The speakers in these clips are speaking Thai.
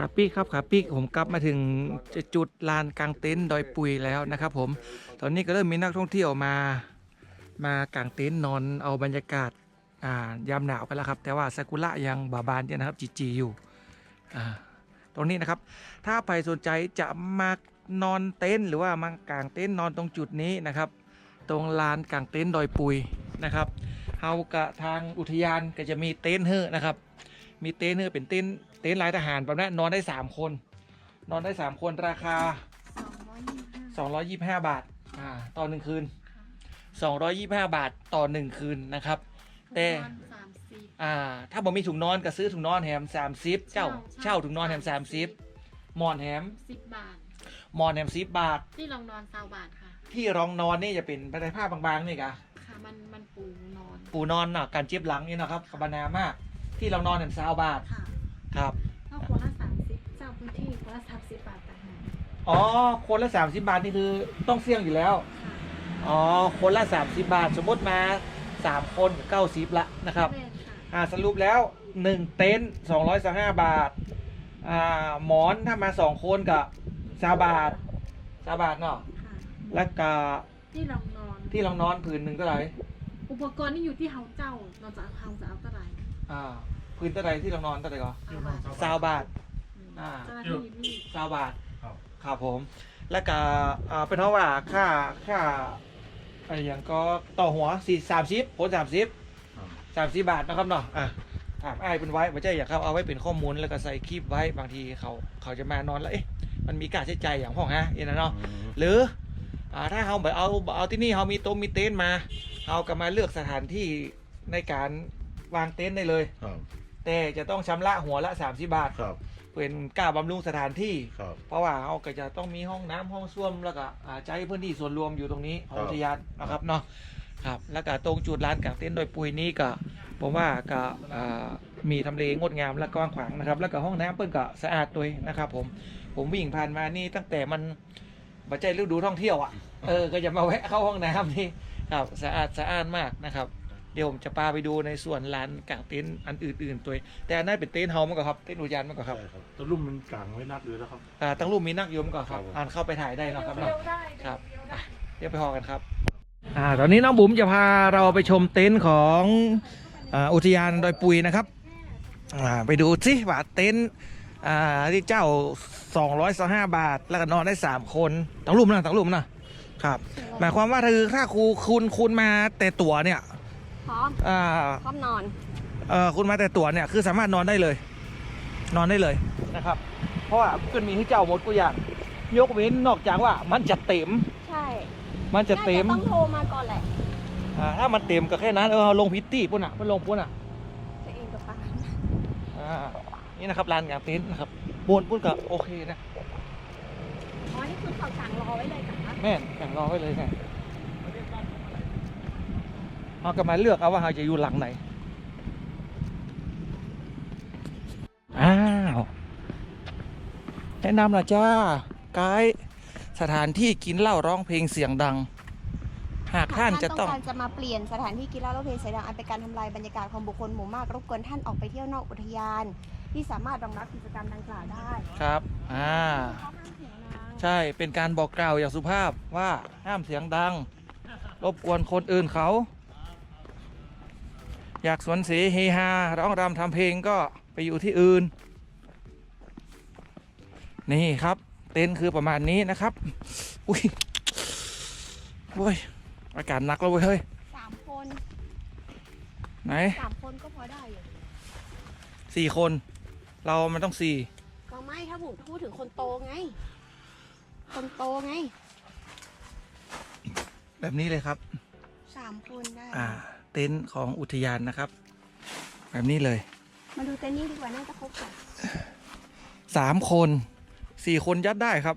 ขาปีกครับขาปีกผมกลับมาถึงจุดลานกลางเต็นท์ดอยปุยแล้วนะครับ ผม ตอนนี้ก็เริ่มมีนักท่องเที่ยวมามากางเต็นท์นอนเอาบรรยากาศอ่ายามหนาวไปแล้วครับ แต่ว่าซากุระยังบาบานเนี่ยนะครับจีจีอยู่อ่าตรงนี้นะครับ ถ้าใครสนใจจะมานอนเต็นท์หรือว่ามากางเต็นท์นอนตรงจุดนี้นะครับ ตรงลานกางเต็นท์ดอยปุยนะครับเฮากะทางอุทยานก็จะมีเต็นท์เฮ้อนะครับ มีเต็นท์เฮ้อเป็นเต็นท์เต็นท์ลายทหารแบบนั้นนอนได้3คน นอนได้3คนราคาสองร้อยยี่สิบห้า225 บาทอ่าต่อหนึ่งคืน 225 บาทต่อหนึ่งคืนนะครับ แต่ สามสิบอ่า ถ้าบ่มีถุงนอนก็ซื้อถุงนอนแถม30เจ้าเช่าเช่าถุงนอนแถม30หมอนแถมสิบบาท หมอนแถม10บาท ที่ลองนอนซาวบาทค่ะ ที่รองนอนนี่จะเป็นภายผ้าบางๆนี่กะค่ะ มันมันปูนอน ปูนอนเนาะการเจ็บหลังนี่นะครับกับบานามาก ที่รองนอนแถมซาวบาทค่ะครับถ้าคนละสามสิบเจ้าพื้นที่คนละสามสิบบาทต่างหากอ๋อ คนละ30บาทนี่คือต้องเสี่ยงอยู่แล้ว ค่ะอ๋อ คนละ30บาท สมมติมา 3 คนเก้าสิบละนะครับ แม่นค่ะอ่าสรุปแล้ว 1 เต็นท์235 บาท อ่า หมอนถ้ามา 2 คนกับซาบาทซาบาทเนาะค่ะ แล้วก็ที่ลองนอน ที่รองนอนผืนหนึ่งเท่าไหร่อุปกรณ์ที่อยู่ที่เฮาเจ้าเราจะเอาเฮาจะเอาเท่าไหร่ อ่าผืนเท่าไหร่ที่รองนอนเท่าไหร่ก็เอาบาทซาวบาทอืมอ่าเจ้าหน้าที่นี่ซาวบาทครับครับผม แล้วก็อ่าเป็นเพราะว่าค่าค่าอะไรอย่างก็ต่อหัวสี่สามสิบคนสามสิบครับสามสิบบาทนะครับเนาะอะถามไอ้ายเป็นไว้ไม่ใช่อยากครับเอาไว้เป็นข้อมูลแล้วก็ใส่คลิปไว้บางทีเขาเขาจะมานอนแล้วเอ๊ะมันมีการใช้จ่ายอย่างพ่องฮะอย่างนั้นเนาะอืมหรืออ่าถ้าเขาแบบเอาเอาที่นี่เขามีโต๊ะมีเต็นท์มาเขาก็มาเลือกสถานที่ในการ วางเต็นท์ได้เลย ครับแต่จะต้องชำระหัวละ30บาท ครับเป็นกล้าบำรุงสถานที่ ครับ เพราะว่าเขาก็จะต้องมีห้องน้ำห้องส้วมแล้วก็อ่าใช้พื้นที่ส่วนรวมอยู่ตรงนี้ของครับ อุทยานนะครับเนาะครับแล้วก็ตรงจุดร้านกางเต็นท์โดยปุยนี้ก็ผมว่าก็อ่ามีทำเลงดงามและกว้างขวางนะครับ แล้วก็ห้องน้ำเปิ้นก็สะอาดด้วยนะครับผมผมวิ่งผ่านมานี่ตั้งแต่มันบัจใจฤดูท่องเที่ยวอะเออก็จะมาแวะเข้าห้องน้ำนี่ครับสะอาดสะอาดมากนะครับ เดี๋ยวผมจะพาไปดูในส่วนร้านกางเต็นท์อันอื่นๆตัว แต่อันนั้นเป็นเต็นท์เฮาส์มั้งก็ครับเต็นท์อุทยานมั้งก็ครับ ใช่ครับแตะลุ่มมันกลางไว้นักเลยแล้วครับ อ่าตั้งรูปมีนักยมก่อนครับ ครับผม อ่านเข้าไปถ่ายได้เนาะครับเนาะเร็วได้ครับอะเดี๋ยวไปพอกันครับ อ่า ตอนนี้น้องบุ๋มจะพาเราไปชมเต็นท์ของอ่าอุทยานดอยปุยนะครับ อ่า ไปดูสิว่าเต็นท์อ่าที่เจ้า 225 บาท แล้วก็นอนได้ 3 คนตั้งรูปนะตั้งรูปนะครับ หมายความว่าคือถ้าครูคุณคุณมาแต่ตั๋วเนี่ย พร้อมอ่าพร้อมนอนเออคุณมาแต่ตั๋วเนี่ยคือสามารถนอนได้เลย นอนได้เลยนะครับ เพราะว่ามันมีให้เจ้าหมดกูอย่าง ยกเว้นนอกจากว่ามันจะเต็ม ใช่มันจะเต็มน่าต้องโทรมาก่อนแหละอ่าถ้ามันเต็มก็แค่นั้นเออลงพิตตี้ปุ่นอะมันลงปุ่นอะตัวเองกับฟ้าอ่านี่นะครับลานกางเต็นท์นะครับบนปุ่นก็โอเคนะอ๋อนี่คือเขาสั่งรอไว้เลยกับคะแม่นแข่งรอไว้เลยไง เราก็มาเลือกเอาว่าเราจะอยู่หลังไหน อ้าว แนะนำหนะจ้าไกด์สถานที่กินเหล้าร้องเพลงเสียงดัง หากท่านจะต้องการจะมาเปลี่ยนสถานที่กินเหล้าและเพลงเสียงดังอันเป็นการทำลายบรรยากาศของบุคคลหมู่มากรบกวนท่านออกไปเที่ยวนอกอุทยาน ที่สามารถรองรับกิจกรรมดังกล่าวได้ครับ อ่าเขาห้ามเสียงดังใช่เป็นการบอกกล่าวอย่างสุภาพว่าห้ามเสียงดัง รบกวนคนอื่นเขา อยากสวนเสีเฮฮาร้องรำทำเพลงก็ไปอยู่ที่อื่น นี่ครับ เต็นท์คือประมาณนี้นะครับ อุ้ยโอ้ยอากาศหนักแล้วเว้ยเฮ้ยสามคนไหนสามคนก็พอได้อยู่สี่คน เรามันต้องสี่ก็ไม่ถ้าผมพูดถึงคนโตไง คนโตไง แบบนี้เลยครับสามคนได้ อ่าเต็นท์ของอุทยานนะครับ แบบนี้เลย มาดูเต็นท์นี่ดีกว่าน่าจะครบกว่าสามคนสี่คนยัดได้ครับ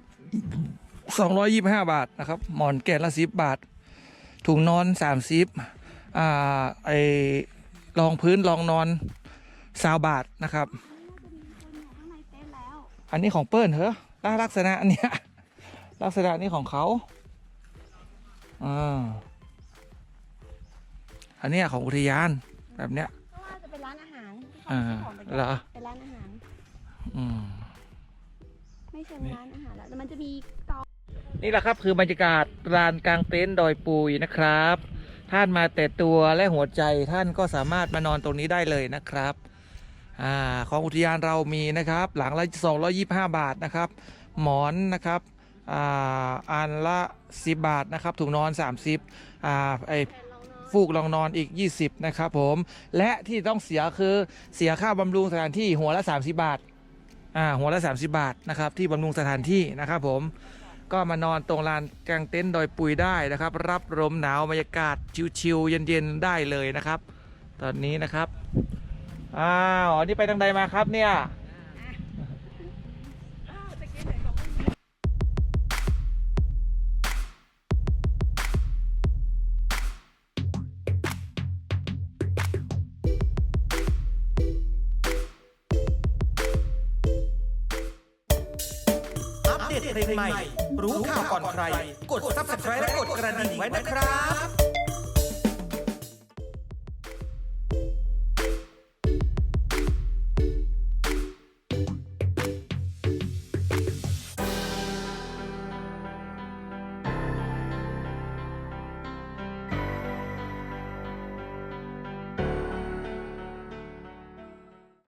สองร้อยยี่ห้าบาทนะครับ หมอนแก่ละสิบบาท ถุงนอนสามสิบอ่าไอรองพื้นรองนอนสาวบาทนะครับมีคนอยู่ข้างในเต็นท์แล้วอันนี้ของเปิ้ลเหรอลักลักษณะเนี้ยลักษณะนี้ของเขาอ่า อันเนี้ยของอุทยานแบบเนี้ยเพราะว่าจะเป็นร้านอาหารที่เขาอ่าซื้อของไปเหรอเป็นร้านอาหาร อืมเชิงร้านอาหารแล้วแต่มันจะมีเตานี่แหละครับคือบรรยากาศลานกลางเต็นท์ดอยปุยนะครับ ท่านมาแต่ตัวและหัวใจท่านก็สามารถมานอนตรงนี้ได้เลยนะครับอาของอุทยานเรามีนะครับ หลังละ225 บาทนะครับ หมอนนะครับอ่าอันละ 10 บาทนะครับถุงนอน 30อ่าไอ ฟูกรองนอนอีก 20 นะครับผม และที่ต้องเสียคือเสียค่าบำรุงสถานที่หัวละ 30 บาทอ่าหัวละ 30 บาทนะครับที่บำรุงสถานที่นะครับผมก็มานอนตรงลานกลางเต็นท์ดอยปุยได้นะครับ รับลมหนาวบรรยากาศชิวๆเย็นๆได้เลยนะครับ ตอนนี้นะครับอ้าวอันนี้ไปทางใดมาครับเนี่ย เพลงใหม่ รู้ข่าวก่อนใคร กด subscribe และกดกระดิ่งไว้นะครับ